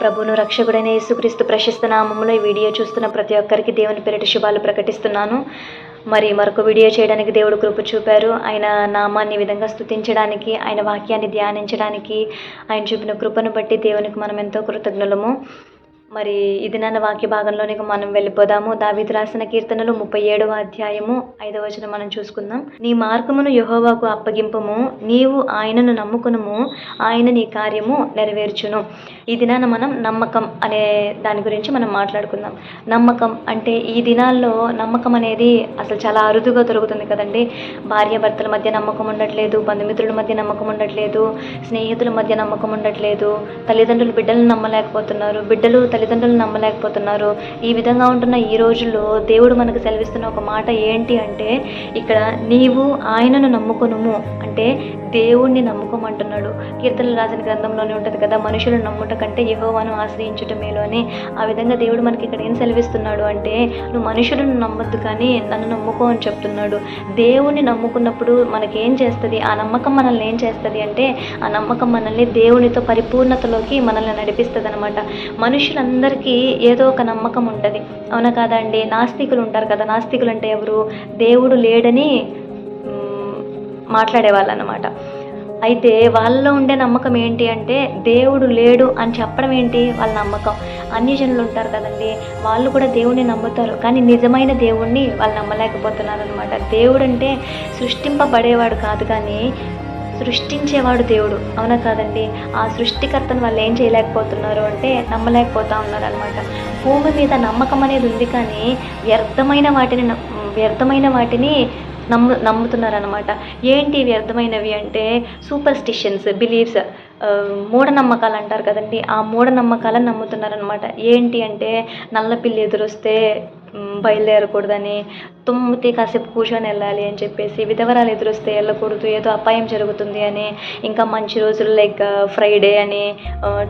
ప్రభును రక్షకుడైన యేసుక్రీస్తు ప్రశస్త నామములో ఈ వీడియో చూస్తున్న ప్రతి ఒక్కరికి దేవుని పేరిట శుభాలు ప్రకటిస్తున్నాను. మరి మరొక వీడియో చేయడానికి దేవుడు కృప చూపారు. ఆయన నామాన్ని విధంగా స్తుతించడానికి ఆయన వాక్యాన్ని ధ్యానించడానికి ఆయన చూపిన కృపను బట్టి దేవునికి మనం ఎంతో కృతజ్ఞులము. మరి ఇది నన్న వాక్య భాగంలోనికి మనం వెళ్ళిపోదాము. దావిది రాసిన కీర్తనలు ముప్పై ఏడవ అధ్యాయము ఐదవ వచనం మనం చూసుకుందాం. నీ మార్గమును యహోవాకు అప్పగింపము నీవు ఆయనను నమ్ముకునుము ఆయన నీ కార్యము నెరవేర్చును. ఈ దినాన మనం నమ్మకం అనే దాని గురించి మనం మాట్లాడుకుందాం. నమ్మకం అంటే ఈ దినాల్లో నమ్మకం అనేది అసలు చాలా అరుదుగా దొరుకుతుంది కదండి. భార్యాభర్తల మధ్య నమ్మకం ఉండట్లేదు బంధుమిత్రుల మధ్య నమ్మకం ఉండట్లేదు స్నేహితుల మధ్య నమ్మకం ఉండట్లేదు తల్లిదండ్రులు బిడ్డలను నమ్మలేకపోతున్నారు బిడ్డలు తల్లిదండ్రులు నమ్మలేకపోతున్నారు. ఈ విధంగా ఉంటున్న ఈ రోజుల్లో దేవుడు మనకు సెలవిస్తున్న ఒక మాట ఏంటి అంటే ఇక్కడ నీవు ఆయనను నమ్ముకొనుము. అంటే దేవుణ్ణి నమ్ముకోమంటున్నాడు. కీర్తనలు రాసిన గ్రంథంలోనే ఉంటుంది కదా మనుషులను నమ్ముట కంటే యహోవాను ఆశ్రయించుట అని ఆ విధంగా దేవుడు మనకి ఇక్కడ ఏం సెలవిస్తున్నాడు అంటే నువ్వు మనుషులను నమ్మొద్దు కానీ నన్ను నమ్ముకో అని చెప్తున్నాడు. దేవుణ్ణి నమ్ముకున్నప్పుడు మనకేం చేస్తుంది? ఆ నమ్మకం మనల్ని ఏం చేస్తుంది అంటే ఆ నమ్మకం మనల్ని దేవునితో పరిపూర్ణతలోకి మనల్ని నడిపిస్తుంది అనమాట అందరికీ ఏదో ఒక నమ్మకం ఉంటుంది. అవునా కాదండి? నాస్తికులు ఉంటారు కదా. నాస్తికులు అంటే ఎవరు? దేవుడు లేడని మాట్లాడేవాళ్ళు అనమాట అయితే వాళ్ళలో ఉండే నమ్మకం ఏంటి అంటే దేవుడు లేడు అని చెప్పడం ఏంటి? వాళ్ళ నమ్మకం. అన్ని జనులు ఉంటారు కదండి. వాళ్ళు కూడా దేవుణ్ణి నమ్ముతారు. కానీ నిజమైన దేవుణ్ణి వాళ్ళు నమ్మలేకపోతున్నారు అనమాట దేవుడు అంటే సృష్టింపబడేవాడు కాదు కానీ సృష్టించేవాడు దేవుడు. అవునా కాదండి? ఆ సృష్టికర్తను వాళ్ళు ఏం చేయలేకపోతున్నారు అంటే నమ్మలేకపోతా ఉన్నారు అనమాట భూమి మీద నమ్మకం అనేది ఉంది కానీ వ్యర్థమైన వాటిని నమ్- వ్యర్థమైన వాటిని నమ్ము నమ్ముతున్నారనమాట ఏంటి వ్యర్థమైనవి అంటే సూపర్ స్టిషన్స్ బిలీఫ్స్ మూఢనమ్మకాలు అంటారు కదండి. ఆ మూఢనమ్మకాలను నమ్ముతున్నారనమాట ఏంటి అంటే నల్ల పిల్లి ఎదురొస్తే బయలుదేరకూడదని తుమ్మితే కాసేపు కూర్చొని వెళ్ళాలి అని చెప్పేసి విధవరాలు ఎదురొస్తే వెళ్ళకూడదు ఏదో అపాయం జరుగుతుంది అని ఇంకా మంచి రోజులు లైక్ ఫ్రైడే అని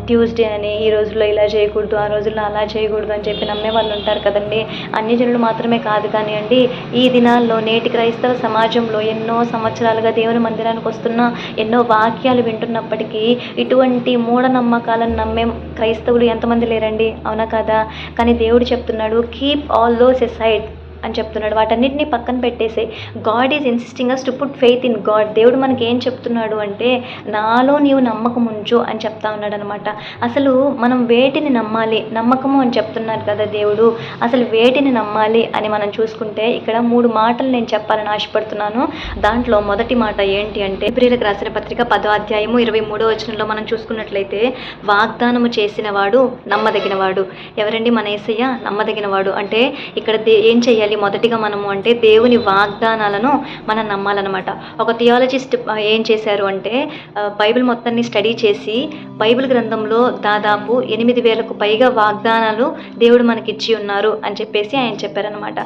ట్యూస్డే అని ఈ రోజుల్లో ఇలా చేయకూడదు ఆ రోజుల్లో అలా చేయకూడదు అని చెప్పి నమ్మే వాళ్ళు ఉంటారు కదండి. అన్ని జనులు మాత్రమే కాదు కానివ్వండి ఈ దినాల్లో నేటి క్రైస్తవ సమాజంలో ఎన్నో సంవత్సరాలుగా దేవుని మందిరానికి వస్తున్న ఎన్నో వాక్యాలు వింటున్నప్పటికీ ఇటువంటి మూఢనమ్మకాలను నమ్మే క్రైస్తవులు ఎంతమంది లేరండి? అవునా కదా? కానీ దేవుడు చెప్తున్నాడు కీప్ ఆల్ దోస్ Decide. అని చెప్తున్నాడు. వాటన్నిటిని పక్కన పెట్టేసి. God is insisting us to put faith in God దేవుడు మనకి ఏం చెప్తున్నాడు అంటే నాలో నీవు నమ్మకం ఉంచు అని చెప్తా ఉన్నాడు అనమాట అసలు మనం వేటిని నమ్మాలి? నమ్మకము అని చెప్తున్నారు కదా దేవుడు. అసలు వేటిని నమ్మాలి అని మనం చూసుకుంటే ఇక్కడ మూడు మాటలు నేను చెప్పాలని ఆశపడుతున్నాను. దాంట్లో మొదటి మాట ఏంటి అంటే ప్రియులకు రాసిన పత్రిక పదో అధ్యాయము ఇరవై మూడో వచనంలో మనం చూసుకున్నట్లయితే వాగ్దానము చేసినవాడు నమ్మదగినవాడు. ఎవరండి మన ఏసయ్య? నమ్మదగినవాడు. అంటే ఇక్కడ దే ఏం చేయాలి మొదటిగా మనము అంటే దేవుని వాగ్దానాలను మనం నమ్మాలన్నమాట. ఒక థియాలజిస్ట్ ఏం చేశారు అంటే బైబిల్ మొత్తాన్ని స్టడీ చేసి బైబిల్ గ్రంథంలో దాదాపు ఎనిమిది వేలకు పైగా వాగ్దానాలు దేవుడు మనకిచ్చి ఉన్నారు అని చెప్పేసి ఆయన చెప్పారనమాట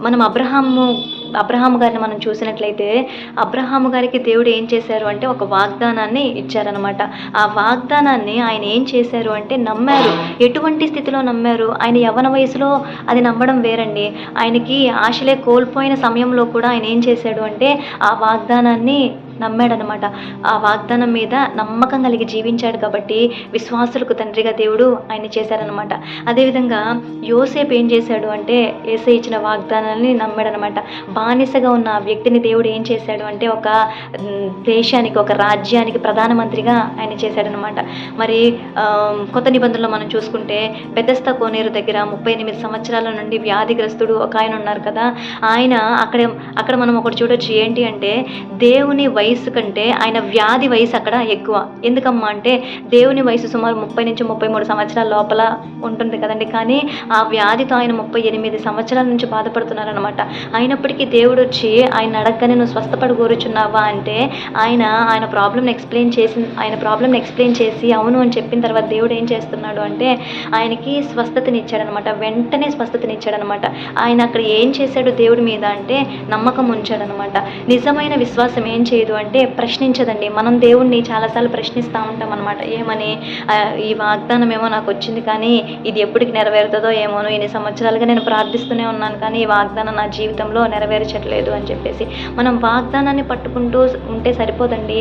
మనం అబ్రహాము అబ్రహాం గారిని మనం చూసినట్లయితే అబ్రహాము గారికి దేవుడు ఏం చేశారు అంటే ఒక వాగ్దానాన్ని ఇచ్చారనమాట ఆ వాగ్దానాన్ని ఆయన ఏం చేశారు అంటే నమ్మారు. ఎటువంటి స్థితిలో నమ్మారు? ఆయన యవన వయసులో అది నమ్మడం వేరండి. ఆయనకి ఆశలే కోల్పోయిన సమయంలో కూడా ఆయన ఏం చేశాడు అంటే ఆ వాగ్దానాన్ని నమ్మాడనమాట. ఆ వాగ్దానం మీద నమ్మకం కలిగి జీవించాడు కాబట్టి విశ్వాసులకు తండ్రిగా దేవుడు ఆయన చేశారనమాట. అదేవిధంగా యోసేపు ఏం చేశాడు అంటే ఏసే ఇచ్చిన వాగ్దానాన్ని నమ్మాడనమాట. బానిసగా ఉన్న ఆ వ్యక్తిని దేవుడు ఏం చేశాడు అంటే ఒక దేశానికి ఒక రాజ్యానికి ప్రధానమంత్రిగా ఆయన చేశాడనమాట. మరి కొత్త నిబంధనలో మనం చూసుకుంటే బెదస్త కోనేరు దగ్గర ముప్పై ఎనిమిది సంవత్సరాల నుండి వ్యాధిగ్రస్తుడు ఒక ఆయన ఉన్నారు కదా. ఆయన అక్కడ అక్కడ మనం ఒకటి చూడొచ్చు ఏంటి అంటే దేవుని వై వయసు కంటే ఆయన వ్యాధి వయసు అక్కడ ఎక్కువ. ఎందుకమ్మా అంటే దేవుని వయసు సుమారు ముప్పై నుంచి ముప్పై మూడు సంవత్సరాల లోపల ఉంటుంది కదండి. కానీ ఆ వ్యాధితో ఆయన ముప్పై ఎనిమిది సంవత్సరాల నుంచి బాధపడుతున్నారనమాట అయినప్పటికీ దేవుడు వచ్చి ఆయన అడగగానే నువ్వు స్వస్థపడి కోరుచున్నావా అంటే ఆయన ఆయన ప్రాబ్లమ్ని ఎక్స్ప్లెయిన్ చేసి ఆయన ప్రాబ్లమ్ని ఎక్స్ప్లెయిన్ చేసి అవును అని చెప్పిన తర్వాత దేవుడు ఏం చేస్తున్నాడు అంటే ఆయనకి స్వస్థతనిచ్చాడనమాట వెంటనే స్వస్థతనిచ్చాడనమాట ఆయన అక్కడ ఏం చేశాడు దేవుడి మీద అంటే నమ్మకం ఉంచాడనమాట నిజమైన విశ్వాసం ఏం చేయదు అంటే ప్రశ్నించదండి. మనం దేవుణ్ణి చాలాసార్లు ప్రశ్నిస్తూ ఉంటాం అనమాట ఏమని? ఈ వాగ్దానం ఏమో నాకు వచ్చింది కానీ ఇది ఎప్పటికి నెరవేరుతుందో ఏమోనో ఇన్ని సంవత్సరాలుగా నేను ప్రార్థిస్తూనే ఉన్నాను కానీ ఈ వాగ్దానం నా జీవితంలో నెరవేర్చట్లేదు అని చెప్పేసి. మనం వాగ్దానాన్ని పట్టుకుంటూ ఉంటే సరిపోదండి.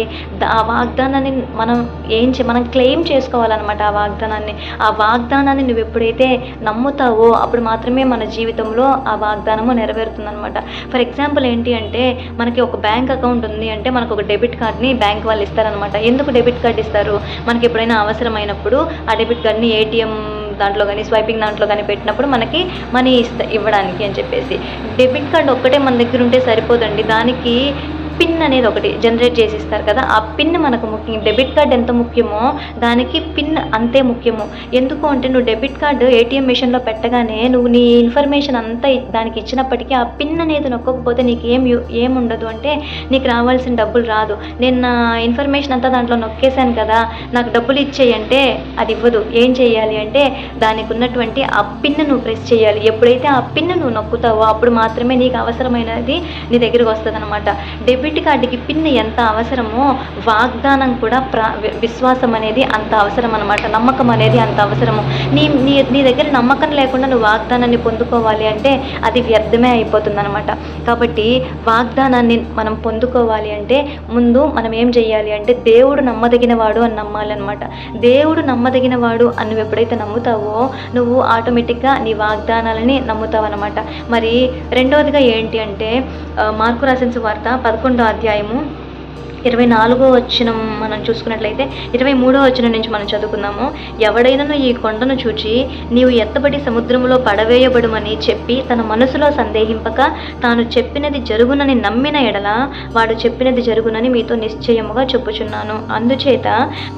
ఆ వాగ్దానాన్ని మనం ఏం చే మనం క్లెయిమ్ చేసుకోవాలన్నమాట ఆ వాగ్దానాన్ని. ఆ వాగ్దానాన్ని నువ్వు ఎప్పుడైతే నమ్ముతావో అప్పుడు మాత్రమే మన జీవితంలో ఆ వాగ్దానము నెరవేరుతుందనమాట ఫర్ ఎగ్జాంపుల్ ఏంటి అంటే మనకి ఒక బ్యాంక్ అకౌంట్ ఉంది అంటే మనకు ఒక డెబిట్ కార్డ్ని బ్యాంక్ వాళ్ళు ఇస్తారనమాట ఎందుకు డెబిట్ కార్డ్ ఇస్తారు? మనకి ఎప్పుడైనా అవసరమైనప్పుడు ఆ డెబిట్ కార్డ్ని ఏటీఎం దాంట్లో కానీ స్వైపింగ్ దాంట్లో కానీ పెట్టినప్పుడు మనకి మనీ ఇస్త ఇవ్వడానికి అని చెప్పేసి. డెబిట్ కార్డ్ ఒక్కటే మన దగ్గర ఉంటే సరిపోదండి. దానికి పిన్ అనేది ఒకటి జనరేట్ చేసి ఇస్తారు కదా ఆ పిన్ మనకు ముఖ్యం. డెబిట్ కార్డ్ ఎంత ముఖ్యమో దానికి పిన్ అంతే ముఖ్యము. ఎందుకు అంటే నువ్వు డెబిట్ కార్డు ఏటీఎం మిషన్లో పెట్టగానే నువ్వు నీ ఇన్ఫర్మేషన్ అంతా దానికి ఇచ్చినప్పటికీ ఆ పిన్ అనేది నొక్కకపోతే నీకు ఏం ఏముండదు అంటే నీకు రావాల్సిన డబ్బులు రాదు. నేను నా ఇన్ఫర్మేషన్ అంతా దాంట్లో నొక్కేశాను కదా నాకు డబ్బులు ఇచ్చేయంటే అది ఇవ్వదు. ఏం చేయాలి అంటే దానికి ఉన్నటువంటి ఆ పిన్ నువ్వు ప్రెస్ చేయాలి. ఎప్పుడైతే ఆ పిన్ నువ్వు నొక్కుతావో అప్పుడు మాత్రమే నీకు అవసరమైనది నీ దగ్గరికి వస్తుంది అనమాట డెబిట్ కార్డుకి పిన్ ఎంత అవసరమో వాగ్దానం కూడా ప్రా విశ్వాసం అనేది అంత అవసరం అనమాట నమ్మకం అనేది అంత అవసరము. నీ నీ నీ దగ్గర నమ్మకం లేకుండా నువ్వు వాగ్దానాన్ని పొందుకోవాలి అంటే అది వ్యర్థమే అయిపోతుంది అనమాట కాబట్టి వాగ్దానాన్ని మనం పొందుకోవాలి అంటే ముందు మనం ఏం చేయాలి అంటే దేవుడు నమ్మదగిన వాడు అని నమ్మాలన్నమాట. దేవుడు నమ్మదగిన వాడు అని నువ్వు ఎప్పుడైతే నమ్ముతావో నువ్వు ఆటోమేటిక్గా నీ వాగ్దానాలని నమ్ముతావు అనమాట మరి రెండవదిగా ఏంటి అంటే మార్కు రాసిన వార్త పదకొండు అధ్యాయము ఇరవై నాలుగో వచ్చిన మనం చూసుకున్నట్లయితే ఇరవై మూడో వచ్చిన నుంచి మనం చదువుకుందాము. ఎవడైనను ఈ కొండను చూచి నీవు ఎత్తబడి సముద్రంలో పడవేయబడుమని చెప్పి తన మనసులో సందేహింపక తాను చెప్పినది జరుగునని నమ్మిన ఎడల వాడు చెప్పినది జరుగునని మీతో నిశ్చయముగా చెప్పుచున్నాను. అందుచేత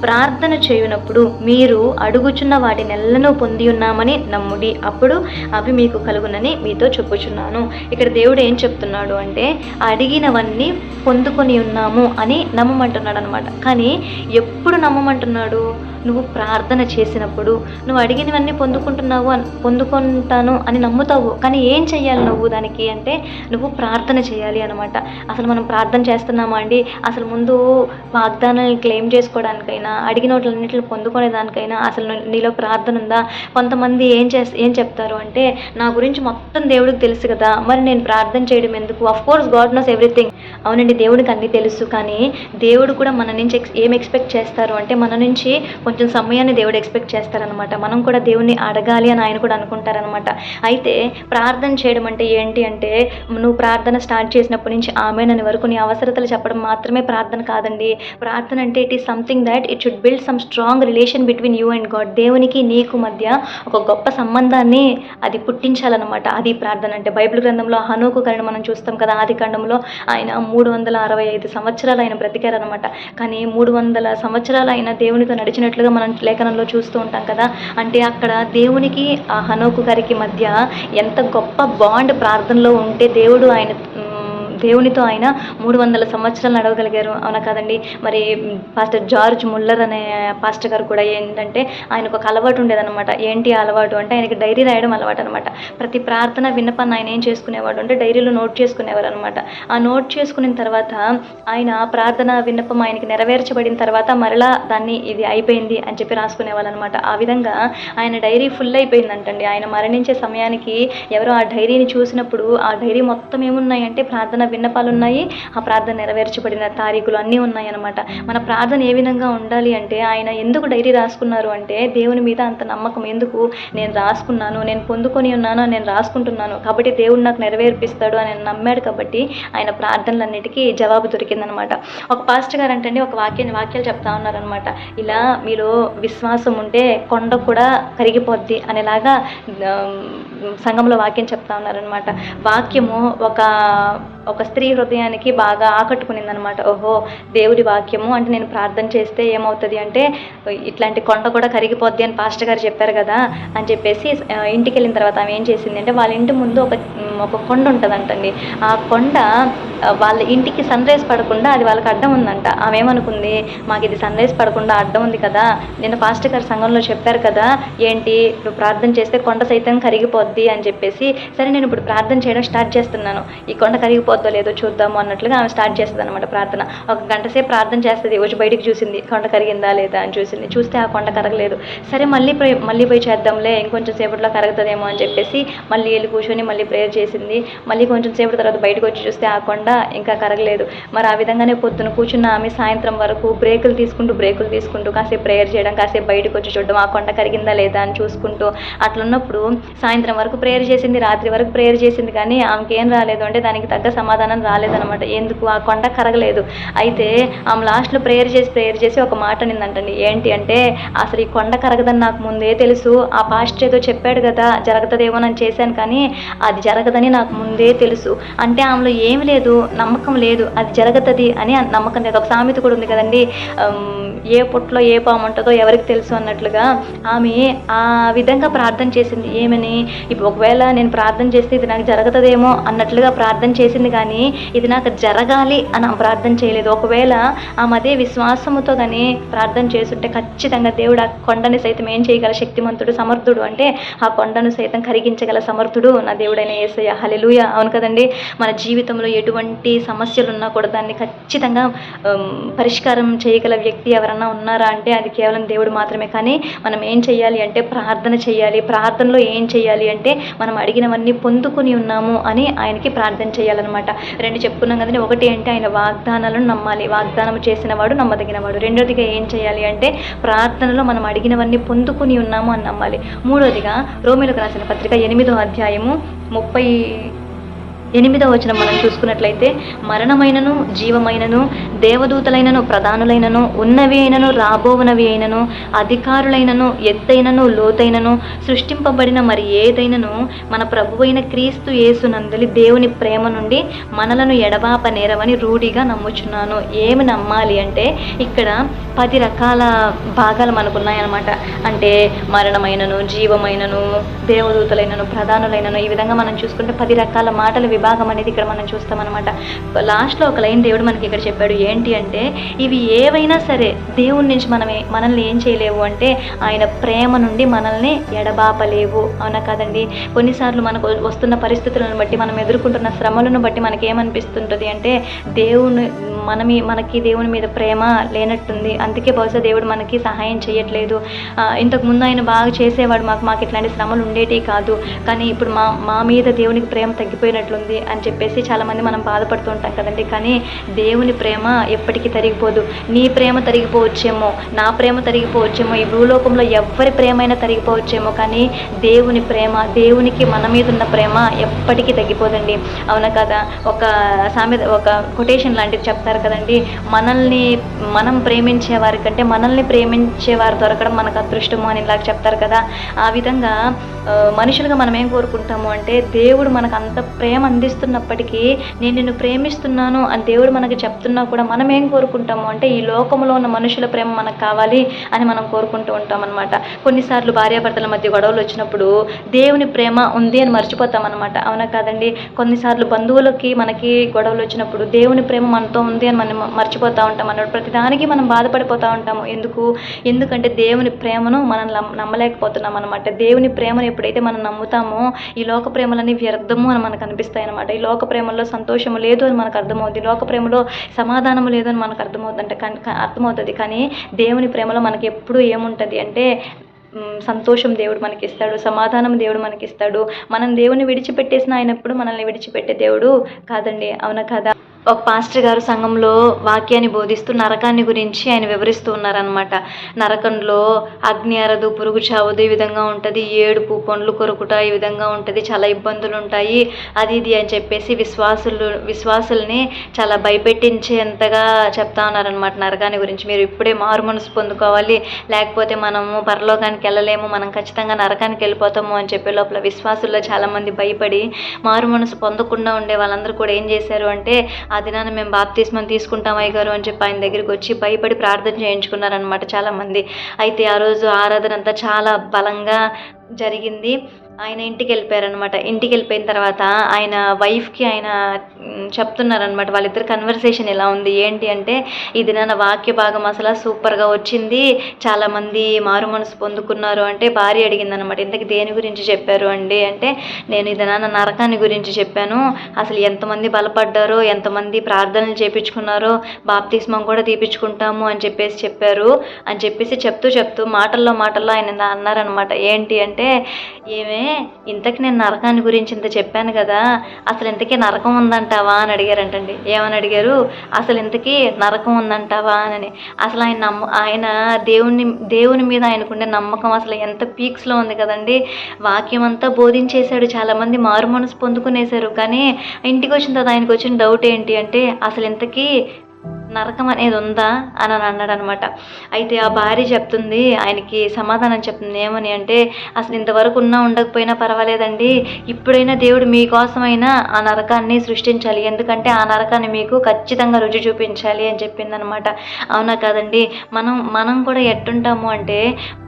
ప్రార్థన చేయునప్పుడు మీరు అడుగుచున్న వాటి నెలను పొంది ఉన్నామని నమ్ముడి అప్పుడు అవి మీకు కలుగునని మీతో చెప్పుచున్నాను. ఇక్కడ దేవుడు ఏం చెప్తున్నాడు అంటే అడిగినవన్నీ పొందుకొని ఉన్నాము అని నమ్మమంటున్నాడు అనమాట కానీ ఎప్పుడు నమ్మమంటున్నాడు? నువ్వు ప్రార్థన చేసినప్పుడు నువ్వు అడిగినవన్నీ పొందుకుంటున్నావు అని పొందుకుంటాను అని నమ్ముతావు. కానీ ఏం చెయ్యాలి నువ్వు దానికి అంటే నువ్వు ప్రార్థన చేయాలి అనమాట అసలు మనం ప్రార్థన చేస్తున్నామా అండి? అసలు ముందు వాగ్దానాన్ని క్లెయిమ్ చేసుకోవడానికైనా అడిగిన వాటిలన్నింటిని పొందుకునే దానికైనా అసలు నీలో ప్రార్థన ఉందా? కొంతమంది ఏం చేస్ ఏం చెప్తారు అంటే నా గురించి మొత్తం దేవుడికి తెలుసు కదా మరి నేను ప్రార్థన చేయడం ఎందుకు? Of course God knows everything అవునండి దేవుడికి అన్నీ తెలుసు. కానీ దేవుడు కూడా మన నుంచి ఎక్స్ ఏం ఎక్స్పెక్ట్ చేస్తారు అంటే మన నుంచి కొంచెం సమయాన్ని దేవుడు ఎక్స్పెక్ట్ చేస్తారనమాట మనం కూడా దేవుణ్ణి అడగాలి అని ఆయన కూడా అనుకుంటారనమాట అయితే ప్రార్థన చేయడం అంటే ఏంటి అంటే నువ్వు ప్రార్థన స్టార్ట్ చేసినప్పటి నుంచి ఆమెనని వరకు నీ అవసరతలు చెప్పడం మాత్రమే ప్రార్థన కాదండి. ప్రార్థన అంటే it is something that it should build some strong relation between you and God దేవునికి నీకు మధ్య ఒక గొప్ప సంబంధాన్ని అది పుట్టించాలన్నమాట. అది ప్రార్థన అంటే బైబిల్ గ్రంథంలో హనోకు కరణ మనం చూస్తాం కదా ఆది కాండంలో ఆయన మూడు వందల అరవై ఐదు సంవత్సరాలు ఆయన బ్రతికారనమాట కానీ మూడు వందల సంవత్సరాలు ఆయన దేవునితో నడిచినట్లుగా మనం లేఖనంలో చూస్తూ ఉంటాం కదా. అంటే అక్కడ దేవునికి ఆ హనోకు గారికి మధ్య ఎంత గొప్ప బాండ్ ప్రార్థనలో ఉంటే దేవుడు ఆయన దేవునితో ఆయన మూడు వందల సంవత్సరాలు నడవగలిగారు. అవునా కదండి? మరి పాస్టర్ జార్జ్ ముల్లర్ అనే పాస్టర్ గారు కూడా ఏంటంటే ఆయనకు ఒక అలవాటు ఉండేదన్నమాట. ఏంటి అలవాటు అంటే ఆయనకి డైరీ రాయడం అలవాటు అనమాట ప్రతి ప్రార్థన విన్నపాన్ని ఆయన ఏం చేసుకునేవాడు అంటే డైరీలో నోట్ చేసుకునేవారు అనమాట ఆ నోట్ చేసుకున్న తర్వాత ఆయన ప్రార్థన విన్నపం ఆయనకి నెరవేర్చబడిన తర్వాత మరలా దాన్ని ఇది అయిపోయింది అని చెప్పి రాసుకునేవాళ్ళు అనమాట ఆ విధంగా ఆయన డైరీ ఫుల్ అయిపోయిందంటండి. ఆయన మరణించే సమయానికి ఎవరో ఆ డైరీని చూసినప్పుడు ఆ డైరీ మొత్తం ఏమున్నాయంటే ప్రార్థన విన్నపాలు ఉన్నాయి ఆ ప్రార్థన నెరవేర్చబడిన తారీఖులు అన్నీ ఉన్నాయి అనమాట మన ప్రార్థన ఏ విధంగా ఉండాలి అంటే ఆయన ఎందుకు డైరీ రాసుకున్నారు అంటే దేవుని మీద అంత నమ్మకం ఎందుకు? నేను రాసుకున్నాను నేను పొందుకొని ఉన్నాను నేను రాసుకుంటున్నాను. కాబట్టి దేవుడు నాకు నెరవేర్పిస్తాడు అని నమ్మాడు కాబట్టి ఆయన ప్రార్థనలన్నిటికీ జవాబు దొరికిందనమాట ఒక పాస్టర్ గారు అంటే ఒక వాక్యాన్ని వాక్యాలు చెప్తా ఉన్నారనమాట ఇలా మీలో విశ్వాసం ఉంటే కొండ కూడా కరిగిపోద్ది అనేలాగా సంఘంలో వాక్యం చెప్తా ఉన్నారనమాట వాక్యము ఒక ఒక స్త్రీ హృదయానికి బాగా ఆకట్టుకునిందనమాట. ఓహో దేవుడి వాక్యము అంటే నేను ప్రార్థన చేస్తే ఏమవుతుంది అంటే ఇట్లాంటి కొండ కూడా కరిగిపోద్ది అని పాస్టర్ గారు చెప్పారు కదా అని చెప్పేసి ఇంటికి వెళ్ళిన తర్వాత ఆమె ఏం చేసింది అంటే వాళ్ళ ఇంటి ముందు ఒక ఒక కొండ ఉంటుందంటండి. ఆ కొండ వాళ్ళ ఇంటికి సన్ రైజ్ పడకుండా అది వాళ్ళకి అడ్డం ఉందంట. ఆమె ఏమనుకుంది మాకు ఇది సన్ రైజ్ పడకుండా అడ్డం ఉంది కదా. నిన్న పాస్టర్ గారు సంఘంలో చెప్పారు కదా ఏంటి ఇప్పుడు ప్రార్థన చేస్తే కొండ సైతం కరిగిపోద్ది అని చెప్పేసి సరే నేను ఇప్పుడు ప్రార్థన చేయడం స్టార్ట్ చేస్తున్నాను. ఈ కొండ కరిగిపోద్ది పోద్దో లేదో చూద్దాము అన్నట్లుగా ఆమె స్టార్ట్ చేస్తుంది అనమాట ప్రార్థన. ఒక గంట సేపు ప్రార్థన చేస్తుంది. వచ్చి బయటికి చూసింది కొండ కరిగిందా లేదా అని చూసింది. చూస్తే ఆ కొండ కరగలేదు. సరే మళ్ళీ మళ్ళీ పోయి చేద్దాంలే ఇంకొంచెం సేపట్లో కరగతుందేమో అని చెప్పేసి మళ్ళీ వెళ్ళి కూర్చొని మళ్ళీ ప్రేయర్ చేసింది. మళ్ళీ కొంచెం సేపటి తర్వాత బయటకు వచ్చి చూస్తే ఆ కొండ ఇంకా కరగలేదు. మరి ఆ విధంగానే పొద్దున కూర్చున్న ఆమె సాయంత్రం వరకు బ్రేకులు తీసుకుంటూ బ్రేకులు తీసుకుంటూ కాసేపు ప్రేయర్ చేయడం కాసేపు బయటకు వచ్చి చూడడం ఆ కొండ కరిగిందా లేదా అని చూసుకుంటూ అట్లున్నప్పుడు సాయంత్రం వరకు ప్రేయర్ చేసింది రాత్రి వరకు ప్రేయర్ చేసింది కానీ ఆమెకి ఏం రాలేదు అంటే దానికి తగ్గ సమాధానం రాలేదనమాట ఎందుకు? ఆ కొండ కరగలేదు. అయితే ఆమె లాస్ట్లో ప్రేయర్ చేసి ప్రేయర్ చేసి ఒక మాట నిందంటండి ఏంటి అంటే అసలు ఈ కొండ కరగదని నాకు ముందే తెలుసు. ఆ పాస్టర్ ఏదో చెప్పాడు కదా జరగతదేమో అని చేశాను కానీ అది జరగదని నాకు ముందే తెలుసు. అంటే ఆమెలో ఏమి లేదు నమ్మకం లేదు అది జరగతది అని నమ్మకం లేదు. ఒక సామెత కూడా ఉంది కదండి. ఏ పుట్లో ఏ పాము ఉంటుందో ఎవరికి తెలుసు అన్నట్లుగా ఆమె ఆ విధంగా ప్రార్థన చేసింది. ఏమని? ఇప్పుడు ఒకవేళ నేను ప్రార్థన చేస్తే ఇది నాకు జరగతదేమో అన్నట్లుగా ప్రార్థన చేసింది కానీ ఇది నాకు జరగాలి అని ప్రార్థన చేయలేదు. ఒకవేళ ఆమె అదే విశ్వాసముతో కానీ ప్రార్థన చేస్తుంటే ఖచ్చితంగా దేవుడు ఆ కొండని సైతం ఏం చేయగల శక్తిమంతుడు సమర్థుడు అంటే ఆ కొండను సైతం కరిగించగల సమర్థుడు నా దేవుడైన ఏసయ్య. హలెలుయ అవును కదండి. మన జీవితంలో ఎటువంటి సమస్యలు ఉన్నా కూడా దాన్ని ఖచ్చితంగా పరిష్కారం చేయగల వ్యక్తి ఎవరన్నా ఉన్నారా అంటే అది కేవలం దేవుడు మాత్రమే. కానీ మనం ఏం చేయాలి అంటే ప్రార్థన చేయాలి. ప్రార్థనలో ఏం చేయాలి అంటే మనం అడిగినవన్నీ పొందుకుని ఉన్నాము అని ఆయనకి ప్రార్థన చేయాలన్నమాట. రెండు చెప్పుకున్నాం కదండి ఒకటి అంటే ఆయన వాగ్దానాలను నమ్మాలి. వాగ్దానం చేసిన వాడు నమ్మదగినవాడు. రెండోదిగా ఏం చేయాలి అంటే ప్రార్థనలో మనం అడిగినవన్నీ పొందుకుని ఉన్నాము అని నమ్మాలి. మూడోదిగా రోమిలకు రాసిన పత్రిక ఎనిమిదో అధ్యాయము ముప్పై ఎనిమిదో వచనం మనం చూసుకున్నట్లయితే మరణమైనను జీవమైనను దేవదూతలైనను ప్రధానులైనను ఉన్నవి అయినను రాబోవునవి అయినను అధికారులైనను ఎత్తైనను లోతైనను సృష్టింపబడిన మరి ఏదైనను మన ప్రభువైన క్రీస్తు యేసునందలి దేవుని ప్రేమ నుండి మనలను ఎడబాప నేరవని రూఢిగా నమ్ముచున్నాను. ఏమి నమ్మాలి అంటే ఇక్కడ పది రకాల భాగాలు మనకు ఉన్నాయన్నమాట అంటే మరణమైనను జీవమైనను దేవదూతలైనను ప్రధానులైనను ఈ విధంగా మనం చూసుకుంటే పది రకాల మాటలు విభాగం అనేది ఇక్కడ మనం చూస్తామన్నమాట. లాస్ట్లో ఒక లైన్ దేవుడు మనకి ఇక్కడ చెప్పాడు ఏంటి అంటే ఇవి ఏవైనా సరే దేవుడి నుంచి మనం మనల్ని ఏం చేయలేవు అంటే ఆయన ప్రేమ నుండి మనల్ని ఎడబాపలేవు. అవునా కదండి? కొన్నిసార్లు మనకు వస్తున్న పరిస్థితులను బట్టి మనం ఎదుర్కొంటున్న శ్రమలను బట్టి మనకేమనిపిస్తుంటుంది అంటే దేవుని మనమి మనకి దేవుని మీద ప్రేమ లేనట్టుంది. అందుకే బహుశా దేవుడు మనకి సహాయం చేయట్లేదు ఇంతకు ముందు ఆయన బాగా చేసేవాడు మాకు మాకు ఇట్లాంటి శ్రమలు ఉండేటివి కాదు. కానీ ఇప్పుడు మా మా మీద దేవునికి ప్రేమ తగ్గిపోయినట్లుంది అని చెప్పేసి చాలామంది మనం బాధపడుతూ ఉంటాం కదండి. కానీ దేవుని ప్రేమ ఎప్పటికీ తరిగిపోదు. నీ ప్రేమ తరిగిపోవచ్చేమో నా ప్రేమ తరిగిపోవచ్చేమో ఈ భూలోకంలో ఎవరి ప్రేమైనా తరిగిపోవచ్చేమో. కానీ దేవుని ప్రేమ దేవునికి మన మీద ఉన్న ప్రేమ ఎప్పటికీ తగ్గిపోదండి. అవునా కదా? ఒక సామెత ఒక కొటేషన్ లాంటిది చెప్తారు? కదండి. మనల్ని మనం ప్రేమించే వారి కంటే మనల్ని ప్రేమించే వారు దొరకడం మనకు అదృష్టము అని ఇలాగ చెప్తారు కదా. ఆ విధంగా మనుషులుగా మనం ఏం కోరుకుంటాము అంటే దేవుడు మనకు అంత ప్రేమ అందిస్తున్నప్పటికీ నేను నిన్ను ప్రేమిస్తున్నాను అని దేవుడు మనకి చెప్తున్నా కూడా మనం ఏం కోరుకుంటాము అంటే ఈ లోకంలో ఉన్న మనుషుల ప్రేమ మనకు కావాలి అని మనం కోరుకుంటూ ఉంటాం అనమాట కొన్నిసార్లు భార్యాభర్తల మధ్య గొడవలు వచ్చినప్పుడు దేవుని ప్రేమ ఉంది అని మర్చిపోతాం అనమాట అవునా కాదండి? కొన్నిసార్లు బంధువులకి మనకి గొడవలు వచ్చినప్పుడు దేవుని ప్రేమ మనతో ఉంది అని మనం మర్చిపోతూ ఉంటాం అన్నాడు ప్రతిదానికి మనం బాధపడిపోతూ ఉంటాము. ఎందుకు? ఎందుకంటే దేవుని ప్రేమను మనం నమ్మలేకపోతున్నాం అనమాట దేవుని ప్రేమను ఎప్పుడైతే మనం నమ్ముతామో ఈ లోక ప్రేమలన్నీ వ్యర్థము అని మనకు అనిపిస్తాయి అనమాట ఈ లోక ప్రేమలో సంతోషము లేదు అని మనకు అర్థమవుతుంది లోక ప్రేమలో సమాధానము లేదు అని మనకు అర్థమవుతుంది అంటే అర్థమవుతుంది. కానీ దేవుని ప్రేమలో మనకి ఎప్పుడు ఏముంటుంది అంటే సంతోషం దేవుడు మనకి ఇస్తాడు సమాధానం దేవుడు మనకి ఇస్తాడు మనం దేవుని విడిచిపెట్టేసిన ఆయనప్పుడు మనల్ని విడిచిపెట్టే దేవుడు కాదండి. అవునా కదా? ఒక పాస్టర్ గారు సంఘంలో వాక్యాన్ని బోధిస్తూ నరకాన్ని గురించి ఆయన వివరిస్తూ ఉన్నారనమాట నరకంలో అగ్ని అరదు పురుగు చావదు ఈ విధంగా ఉంటుంది. ఏడుపు పండ్లు కొరుకుట ఈ విధంగా ఉంటుంది. చాలా ఇబ్బందులు ఉంటాయి అది ఇది అని చెప్పేసి విశ్వాసులు విశ్వాసుల్ని చాలా భయపెట్టించేంతగా చెప్తా ఉన్నారనమాట నరకాన్ని గురించి. మీరు ఇప్పుడే మారు మనసు పొందుకోవాలి. లేకపోతే మనము పరలోకానికి వెళ్ళలేము. మనం ఖచ్చితంగా నరకానికి వెళ్ళిపోతాము అని చెప్పే లోపల విశ్వాసుల్లో చాలామంది భయపడి మారు మనసు పొందకుండా ఉండే వాళ్ళందరూ కూడా ఏం చేశారు అంటే ఆ దినాన మేము బాప్తిస్మం తీసుకుంటాం అయ్యగారు అని చెప్పి ఆయన దగ్గరికి వచ్చి భయపడి ప్రార్థన చేయించుకున్నారనమాట చాలామంది. అయితే ఆ రోజు ఆరాధన అంతా చాలా బలంగా జరిగింది. ఆయన ఇంటికి వెళ్ళిపోయారనమాట ఇంటికి వెళ్ళిపోయిన తర్వాత ఆయన వైఫ్కి ఆయన చెప్తున్నారనమాట వాళ్ళిద్దరు కన్వర్సేషన్ ఎలా ఉంది ఏంటి అంటే ఇది నా వాక్య భాగం అసలు సూపర్గా వచ్చింది. చాలామంది మారు మనసు పొందుకున్నారు అంటే భార్య అడిగిందనమాట ఇంతకు దేని గురించి చెప్పారు అండి? అంటే నేను ఇది నాన్న నరకాన్ని గురించి చెప్పాను. అసలు ఎంతమంది బలపడ్డారో ఎంతమంది ప్రార్థనలు చేపించుకున్నారో బాప్తిస్మం కూడా తీపించుకుంటాము అని చెప్పేసి చెప్పారు. అని చెప్పేసి చెప్తూ చెప్తూ మాటల్లో మాటల్లో ఆయన అన్నారనమాట ఏంటి అంటే ఏమే ఇంతకి నేను నరకాన్ని గురించి ఇంత చెప్పాను కదా అసలు ఇంతకీ నరకం ఉందంటావా అని అడిగారంటండి. ఏమని అడిగారు? అసలు ఇంతకీ నరకం ఉందంటావా అని అసలు ఆయన నమ్మ ఆయన దేవుని దేవుని మీద ఆయనకుండే నమ్మకం అసలు ఎంత పీక్స్లో ఉంది కదండి. వాక్యం అంతా బోధించేశాడు చాలామంది మారు మనసు పొందుకునేశారు. కానీ ఇంటికి వచ్చిన తర్వాత ఆయనకు వచ్చిన డౌట్ ఏంటి అంటే అసలు ఇంతకీ నరకం అనేది ఉందా అని అని అన్నాడు అనమాట అయితే ఆ భార్య చెప్తుంది ఆయనకి సమాధానం చెప్తుంది ఏమని అంటే అసలు ఇంతవరకు ఉన్నా ఉండకపోయినా పర్వాలేదండి. ఇప్పుడైనా దేవుడు మీకోసమైనా ఆ నరకాన్ని సృష్టించాలి. ఎందుకంటే ఆ నరకాన్ని మీకు ఖచ్చితంగా రుచి చూపించాలి అని చెప్పిందనమాట. అవునా కాదండి? మనం మనం కూడా ఎట్టుంటాము అంటే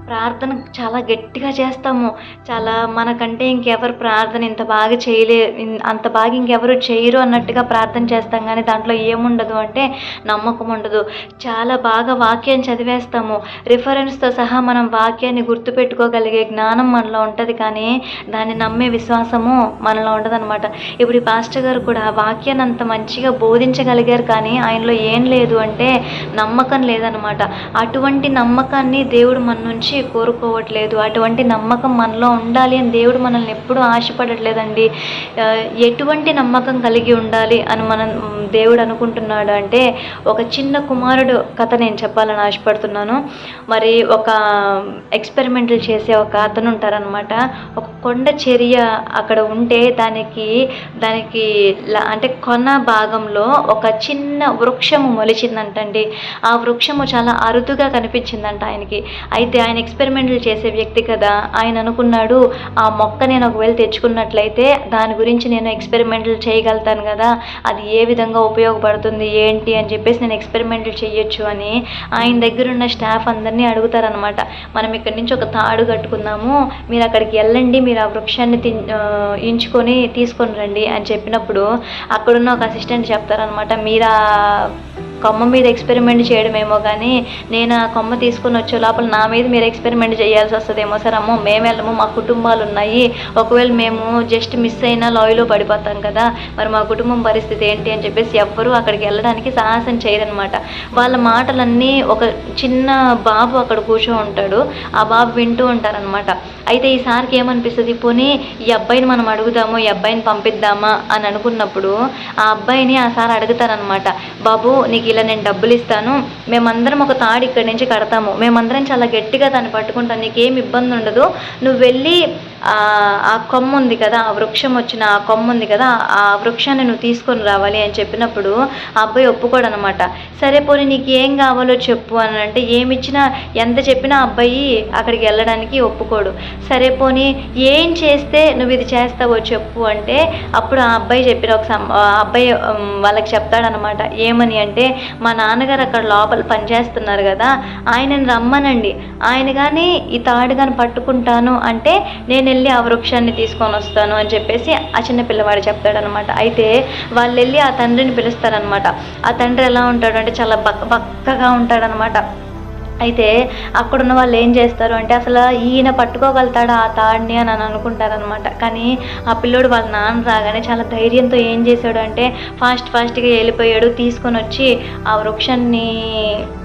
ప్రార్థన చాలా గట్టిగా చేస్తాము. చాలా మనకంటే ఇంకెవరు ప్రార్థన ఇంత బాగా చేయలే అంత బాగా ఇంకెవరు చేయరు అన్నట్టుగా ప్రార్థన చేస్తాం. కానీ దాంట్లో ఏముండదు అంటే నమ్మకం ఉండదు. చాలా బాగా వాక్యం చదివేస్తాము. రిఫరెన్స్తో సహా మనం వాక్యాన్ని గుర్తుపెట్టుకోగలిగే జ్ఞానం మనలో ఉంటుంది. కానీ దాన్ని నమ్మే విశ్వాసము మనలో ఉండదన్నమాట. ఇప్పుడు ఈ పాస్టర్ గారు కూడా వాక్యాన్ని అంత మంచిగా బోధించగలిగారు. కానీ ఆయనలో ఏం లేదు అంటే నమ్మకం లేదనమాట అటువంటి నమ్మకాన్ని దేవుడు మన నుంచి కోరుకోవట్లేదు. అటువంటి నమ్మకం మనలో ఉండాలి అని దేవుడు మనల్ని ఎప్పుడూ ఆశపడట్లేదండి. ఎటువంటి నమ్మకం కలిగి ఉండాలి అని మనం దేవుడు అనుకుంటున్నాడు అంటే ఒక చిన్న కుమారుడు కథ నేను చెప్పాలని ఆశపడుతున్నాను. మరి ఒక ఎక్స్పెరిమెంట్లు చేసే ఒక అతను ఉంటారనమాట ఒక కొండ చర్య అక్కడ ఉంటే దానికి దానికి అంటే కొన భాగంలో ఒక చిన్న వృక్షము మొలిచిందంటండి. ఆ వృక్షము చాలా అరుదుగా కనిపించిందంట ఆయనకి. అయితే ఆయన ఎక్స్పెరిమెంట్లు చేసే వ్యక్తి కదా ఆయన అనుకున్నాడు ఆ మొక్క నేను ఒకవేళ తెచ్చుకున్నట్లయితే దాని గురించి నేను ఎక్స్పెరిమెంట్లు చేయగలుగుతాను కదా అది ఏ విధంగా ఉపయోగపడుతుంది ఏంటి? అని చెప్పేసి నేను ఎక్స్పెరిమెంట్లు చేయొచ్చు అని ఆయన దగ్గర ఉన్న స్టాఫ్ అందరినీ అడుగుతారనమాట మనం ఇక్కడి నుంచి ఒక తాడు కట్టుకుందాము మీరు అక్కడికి వెళ్ళండి మీరు ఆ వృక్షాన్ని తి ఎంచుకొని తీసుకొని రండి అని చెప్పినప్పుడు అక్కడున్న ఒక అసిస్టెంట్ చెప్తారనమాట మీరు ఆ కొమ్మ మీద ఎక్స్పెరిమెంట్ చేయడమేమో కానీ నేను ఆ కొమ్మ తీసుకుని వచ్చే లోపల నా మీద మీరు ఎక్స్పెరిమెంట్ చేయాల్సి వస్తుందేమో సార్. అమ్మో మేము వెళ్ళము మా కుటుంబాలు ఉన్నాయి. ఒకవేళ మేము జస్ట్ మిస్ అయినా లాయలో పడిపోతాం కదా మరి మా కుటుంబం పరిస్థితి ఏంటి అని చెప్పేసి ఎవ్వరూ అక్కడికి వెళ్ళడానికి సాహసం చేయరనమాట. వాళ్ళ మాటలన్నీ ఒక చిన్న బాబు అక్కడ కూర్చో ఉంటాడు. ఆ బాబు వింటూ ఉంటారనమాట. అయితే ఈ సార్కి ఏమనిపిస్తుంది? పోనీ ఈ అబ్బాయిని మనం అడుగుదాము ఈ అబ్బాయిని పంపిద్దామా అని అనుకున్నప్పుడు ఆ అబ్బాయిని ఆ సార్ అడుగుతారనమాట. బాబు నీకు ఇలా నేను డబ్బులు ఇస్తాను మేమందరం ఒక తాడు ఇక్కడి నుంచి కడతాము. మేమందరం చాలా గట్టిగా దాన్ని పట్టుకుంటాం. నీకేం ఇబ్బంది ఉండదు. నువ్వు వెళ్ళి ఆ కొమ్మ ఉంది కదా ఆ వృక్షం వచ్చిన ఆ కొమ్మ ఉంది కదా ఆ వృక్షాన్ని నువ్వు తీసుకొని రావాలి అని చెప్పినప్పుడు ఆ అబ్బాయి ఒప్పుకోడు అనమాట సరే పోనీ నీకు ఏం కావాలో చెప్పు అని అంటే ఏమి ఇచ్చినా ఎంత చెప్పినా ఆ అబ్బాయి అక్కడికి వెళ్ళడానికి ఒప్పుకోడు. సరే పోనీ ఏం చేస్తే నువ్వు ఇది చేస్తావో చెప్పు అంటే అప్పుడు ఆ అబ్బాయి చెప్పిన ఒక సం- అబ్బాయి వాళ్ళకి చెప్తాడనమాట. ఏమని అంటే మా నాన్నగారు అక్కడ లోపల పనిచేస్తున్నారు కదా ఆయనని రమ్మనండి. ఆయన కానీ ఈ తాడు కానీ పట్టుకుంటాను అంటే నేను వెళ్ళి ఆ వృక్షాన్ని తీసుకొని వస్తాను అని చెప్పేసి ఆ చిన్న పిల్లవాడు చెప్తాడనమాట. అయితే వాళ్ళు వెళ్ళి ఆ తండ్రిని పిలుస్తారనమాట. ఆ తండ్రి ఎలా ఉంటాడు అంటే చాలా బక్క బక్కగా ఉంటాడనమాట. అయితే అక్కడున్న వాళ్ళు ఏం చేస్తారు అంటే అసలు ఈయన పట్టుకోగలుగుతాడా ఆ తాడిని అని అని అనుకుంటారనమాట కానీ ఆ పిల్లోడు వాళ్ళ నాన్న రాగానే చాలా ధైర్యంతో ఏం చేశాడు అంటే ఫాస్ట్ ఫాస్ట్గా వెళ్ళిపోయాడు తీసుకొని వచ్చి ఆ వృక్షాన్ని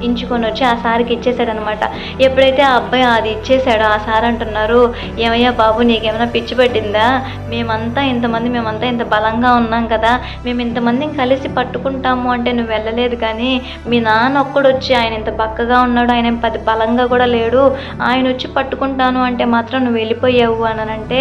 ఇంచుకొని వచ్చి ఆ సార్కి ఇచ్చేసాడనమాట ఎప్పుడైతే ఆ అబ్బాయి అది ఇచ్చేసాడో ఆ సార్ అంటున్నారు ఏమయ్యా బాబు నీకేమైనా పిచ్చి పట్టిందా? మేమంతా ఇంతమంది మేమంతా ఇంత బలంగా ఉన్నాం కదా మేము ఇంతమందిని కలిసి పట్టుకుంటాము అంటే నువ్వు వెళ్ళలేదు కానీ మీ నాన్న ఒక్కడు వచ్చి ఆయన ఇంత బక్కగా ఉన్నాడు ఆయన ఆయన పది బలంగా కూడా లేడు. ఆయన వచ్చి పట్టుకుంటాను అంటే మాత్రం నువ్వు వెళ్ళిపోయావు అని అంటే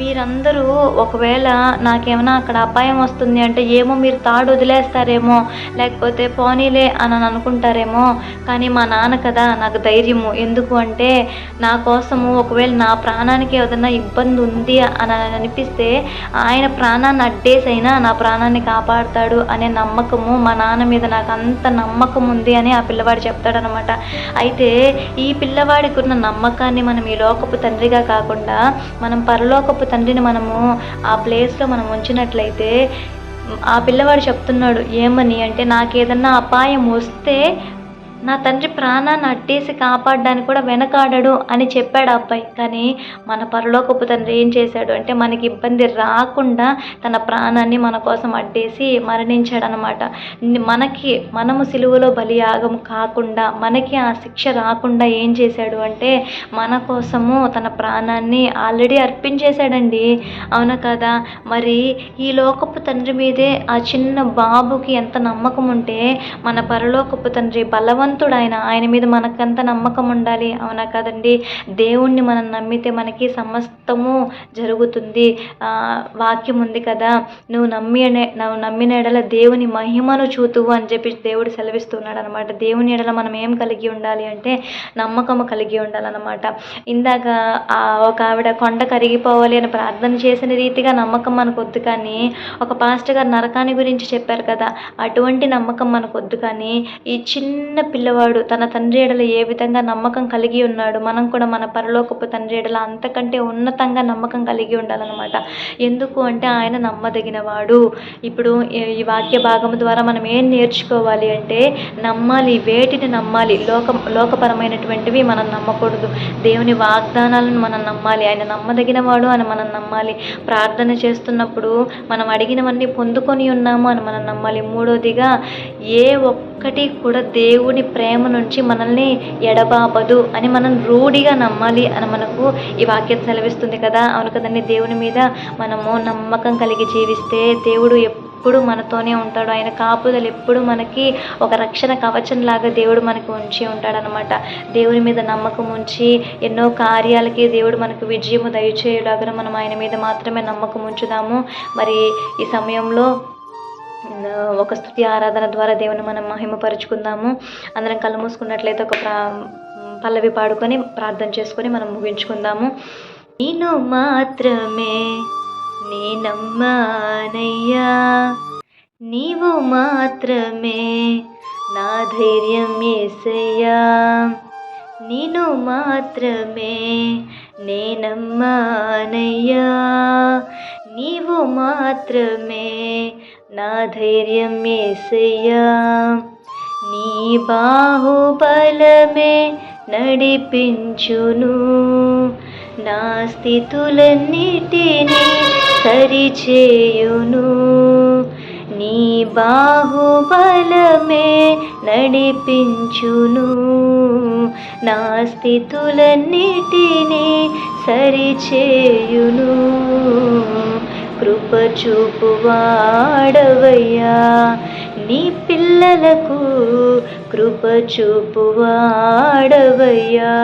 మీరందరూ ఒకవేళ నాకేమైనా అక్కడ అపాయం వస్తుంది అంటే ఏమో మీరు తాడు వదిలేస్తారేమో లేకపోతే పోనీలే అని అని అనుకుంటారేమో. కానీ మా నాన్న కదా నాకు ధైర్యము. ఎందుకు అంటే నా కోసము ఒకవేళ నా ప్రాణానికి ఏదైనా ఇబ్బంది ఉంది అని అనిపిస్తే ఆయన ప్రాణాన్ని అడ్డేసైనా నా ప్రాణాన్ని కాపాడుతాడు అనే నమ్మకము మా నాన్న మీద నాకు అంత నమ్మకం ఉంది అని ఆ పిల్లవాడు చెప్తాడనమాట. అయితే ఈ పిల్లవాడికి ఉన్న నమ్మకాన్ని మనం ఈ లోకపు తండ్రిగా కాకుండా మనం పరలోకపు తండ్రిని మనము ఆ ప్లేస్లో మనం ఉంచినట్లయితే ఆ పిల్లవాడు చెప్తున్నాడు ఏమని? అంటే నాకేదన్నా అపాయం వస్తే నా తండ్రి ప్రాణాన్ని అట్టేసి కాపాడడానికి కూడా వెనకాడడు అని చెప్పాడు ఆ అబ్బాయి. కానీ మన పరలోకపు తండ్రి ఏం చేశాడు అంటే మనకి ఇబ్బంది రాకుండా తన ప్రాణాన్ని మన కోసం అడ్డేసి మరణించాడు అనమాట మనకి మనము సిలువలో బలియాగం కాకుండా మనకి ఆ శిక్ష రాకుండా ఏం చేశాడు అంటే మన కోసము తన ప్రాణాన్ని ఆల్రెడీ అర్పించేశాడండి. అవునా కదా? మరి ఈ లోకపు తండ్రి మీదే ఆ చిన్న బాబుకి ఎంత నమ్మకం ఉంటే మన పరలోకపు తండ్రి భగవంతుడు ఆయన ఆయన మీద మనకంత నమ్మకం ఉండాలి. అవునా కదండి? దేవుణ్ణి మనం నమ్మితే మనకి సమస్తము జరుగుతుంది. వాక్యం ఉంది కదా. నువ్వు నమ్మి నువ్వు నమ్మిన ఎడల దేవుని మహిమను చూతువు అని చెప్పి దేవుడు సెలవిస్తున్నాడు అనమాట దేవుని ఎడల మనం ఏం కలిగి ఉండాలి అంటే నమ్మకము కలిగి ఉండాలన్నమాట. ఇందాక ఒక ఆవిడ కొండ కరిగిపోవాలి అని ప్రార్థన చేసిన రీతిగా నమ్మకం మనకు వద్దు కానీ ఒక పాస్టర్ గారు నరకాన్ని గురించి చెప్పారు కదా. అటువంటి నమ్మకం మనకు వద్దు కానీ ఈ చిన్న పిల్ల పిల్లవాడు తన తండ్రి ఎడల ఏ విధంగా నమ్మకం కలిగి ఉన్నాడు మనం కూడా మన పరలోకపు తండ్రి ఎడల అంతకంటే ఉన్నతంగా నమ్మకం కలిగి ఉండాలన్నమాట. ఎందుకు అంటే ఆయన నమ్మదగినవాడు. ఇప్పుడు ఈ- వాక్య భాగం ద్వారా మనం ఏం నేర్చుకోవాలి అంటే నమ్మాలి వేటిని నమ్మాలి లోకం లోకపరమైనటువంటివి మనం నమ్మకూడదు. దేవుని వాగ్దానాలను మనం నమ్మాలి. ఆయన నమ్మదగినవాడు అని మనం నమ్మాలి. ప్రార్థన చేస్తున్నప్పుడు మనం అడిగినవన్నీ పొందుకొని ఉన్నాము అని మనం నమ్మాలి. మూడోదిగా ఏ ఒక్కటి కూడా దేవుని ప్రేమ నుంచి మనల్ని ఎడబాపదు అని మనం రూఢిగా నమ్మాలి అని మనకు ఈ వాక్యం సెలవిస్తుంది కదా. అవును కదండి దేవుని మీద మనము నమ్మకం కలిగి జీవిస్తే దేవుడు ఎప్పుడు మనతోనే ఉంటాడు. ఆయన కాపుదలు ఎప్పుడు మనకి ఒక రక్షణ కవచం లాగా దేవుడు మనకు ఉంచి ఉంటాడనమాట దేవుని మీద నమ్మకం ఉంచి ఎన్నో కార్యాలకి దేవుడు మనకు విజయము దయచేయడాగా మనం ఆయన మీద మాత్రమే నమ్మకం ఉంచుదాము. మరి ఈ సమయంలో ఒక స్థుతి ఆరాధన ద్వారా దేవుని మనం మహిమపరుచుకుందాము. అందరం కళ్ళు మూసుకున్నట్లయితే ఒక ప్రా పల్లవి పాడుకొని ప్రార్థన చేసుకొని మనం ముగించుకుందాము. నేను మాత్రమే నేనమ్మానయ్యా నీవు మాత్రమే నా ధైర్యం ఏసయ్యా. నేను మాత్రమే నేనమ్మానయ్యా నీవు మాత్రమే నా ధైర్యం ఏసయ్యా. నీ బాహుబలమే నడిపించును. నా స్థితులన్నిటినీ సరిచేయును. నీ బాహుబలమే నడిపించును. నా స్థితులన్నిటినీ సరిచేయును. కృప చూపువాడవయ్యా. నీ పిల్లలకు కృప చూపువాడవయ్యా.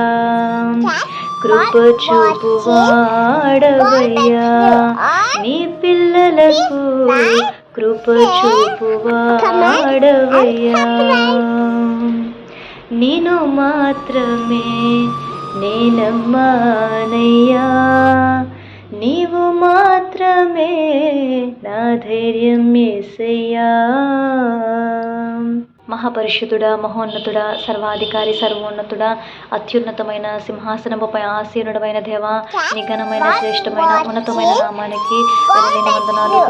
కృప చూపువాడవయ్యా. నీ పిల్లలకు కృప చూపువాడవయ్యా. నేను మాత్రమే నేనమ్మానయ్యా. నీవు మాత్రమే నా ధైర్యం ఏసయ్యా. మహాపరిషుతుడా మహోన్నతుడా సర్వాధికారి సర్వోన్నతుడా అత్యున్నతమైన సింహాసనముపై ఆసీనుడమైన దేవ నిఘనమైన శ్రేష్టమైన ఉన్నతమైన నామానికి వెలువైన వందనాలు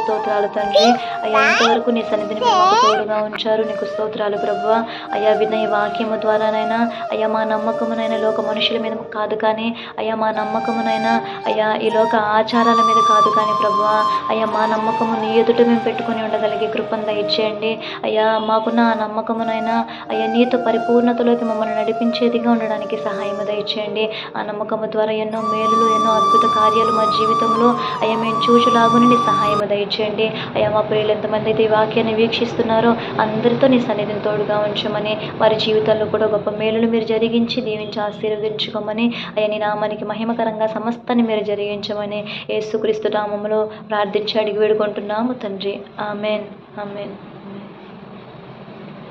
స్తోత్రాలు తండ్రి. అయ్యా ఇంతవరకు నీ సన్నిధిని మాకు తోడుగా ఉంచారు. నీకు స్తోత్రాలు ప్రభు అయ్యా వినయ వాక్యము ద్వారానైనా అయ్యా మా నమ్మకమునైనా లోక మనుషుల మీద కాదు కానీ అయ్యా మా నమ్మకమునైనా అయ్యా ఈ లోక ఆచారాల మీద కాదు కానీ ప్రభు అయ్యా మా నమ్మకము నీ ఎదుట మేము పెట్టుకొని ఉండగలిగే కృపను దయచేయండి. అయ్యా మాకున్న ఆ నమ్మకమునైనా అయ్యా నీతో పరిపూర్ణతలోకి మమ్మల్ని నడిపించేదిగా ఉండడానికి సహాయం దయచేయండి. ఆ నమ్మకము ద్వారా ఎన్నో మేలులు ఎన్నో అద్భుత కార్యాలు మా జీవితంలో అయ్యా మేము చూచులాగునని సహాయం దయచేయండి. అయ్యా మా ప్రియులు ఎంతమంది అయితే ఈ వాక్యాన్ని వీక్షిస్తున్నారో అందరితో నీ సన్నిధిని తోడుగా ఉంచమని వారి జీవితాల్లో కూడా గొప్ప మేలులు మీరు జరిగించి దీవించి ఆశీర్వదించుకోమని అయ్యా నీ నామానికి మహిమకరంగా సమస్తాన్ని మీరు జరిగించమని యేసుక్రీస్తు నామంలో ప్రార్థించి అడిగి వేడుకుంటున్నాము తండ్రి. ఆమెన్. ఆమెన్.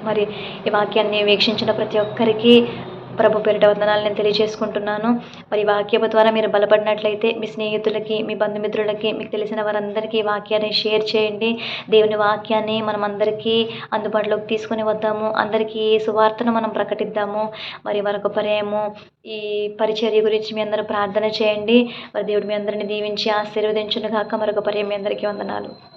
మరి ఈ వాక్యాన్ని వీక్షించిన ప్రతి ఒక్కరికి ప్రభు పేరిట వందనాలు నేను తెలియజేసుకుంటున్నాను. మరి వాక్యపు ద్వారా మీరు బలపడినట్లయితే మీ స్నేహితులకి మీ బంధుమిత్రులకి మీకు తెలిసిన వారందరికీ ఈ వాక్యాన్ని షేర్ చేయండి. దేవుని వాక్యాన్ని మనం అందరికీ అందుబాటులోకి తీసుకొని వద్దాము. అందరికీ ఈ సువార్తను మనం ప్రకటిద్దాము. మరి మరొక పర్యాయము ఈ పరిచర్య గురించి మీ అందరూ ప్రార్థన చేయండి. మరి దేవుడు మీ అందరిని దీవించి ఆశీర్వదించును కాక మరొక పర్యాయం మీ అందరికీ వందనాలు.